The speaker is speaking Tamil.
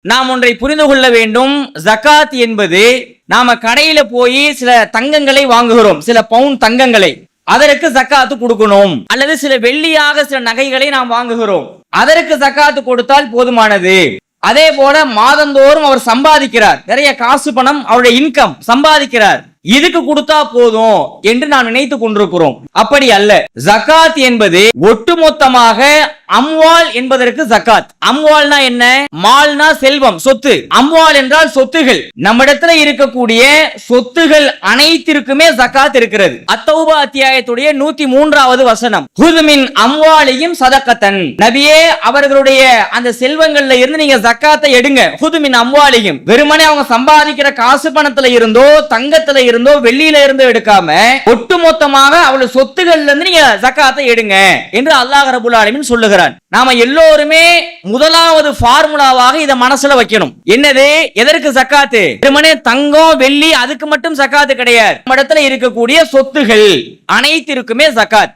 நாம் ஒன்றை புரிந்து கொள்ள வேண்டும். ஜகாத் என்பது நாம கடையில போய் சில தங்கங்களை வாங்குகிறோம். சில பவுன் தங்கங்களை. அதற்கு ஜக்காத்து கொடுக்கணும். அல்லது சில வெள்ளியாக சில நகைகளை நாம் வாங்குகிறோம். அதற்கு ஜக்காத்து கொடுத்தால் போதுமானது. அதே போல மாதந்தோறும் அவர் சம்பாதிக்கிறார். நிறைய காசு பணம் அவருடைய இன்கம் சம்பாதிக்கிறார். இதுக்கு கொடுத்தா போதும் என்று நாம் நினைத்து கொண்டிருக்கிறோம். அப்படி அல்ல. ஜகாத் என்பது ஒட்டுமொத்தமாக அம்வால் என்பதற்கு ஜகாத் அம்வால்னா என்ன? மால்னா செல்வம் சொத்து. அம்வால் என்றால் சொத்துகள். நம்மிடத்துல இருக்கக்கூடிய சொத்துகள் அனைத்திற்குமே ஜகாத் இருக்கிறது. அத்தௌபா அத்தியாயத்துடைய நூத்தி மூன்றாவது வசனம். ஹுதுமின் அம்வாலியும் சதக்கத்தன். நபியே அவர்களுடைய அந்த செல்வங்கள்ல இருந்து நீங்க ஜக்காத்தை எடுங்க. ஹுதுமின் அம்வாலியும் வெறுமனே அவங்க சம்பாதிக்கிற காசு பணத்துல இருந்தோ தங்கத்துல இருந்தோ வெள்ளியில இருந்தோ எடுக்காம ஒட்டுமொத்தமாக அவளுடைய சொத்துகள்ல இருந்து நீங்க ஜக்காத்தை எடுங்க என்று அல்லாஹ் ரபுல் ஆலமீன் சொல்லுகிறான் நாம எல்லோருமே முதலாவது பார்முலாவாக இத மனசுல வைக்கணும். என்னது? எதற்கு சக்காத்து? வெறுமனே தங்கம் வெள்ளி அதுக்கு மட்டும் சக்காத்து கிடையாது. இடத்துல இருக்கக்கூடிய சொத்துகள் அனைத்திற்குமே சக்காத்.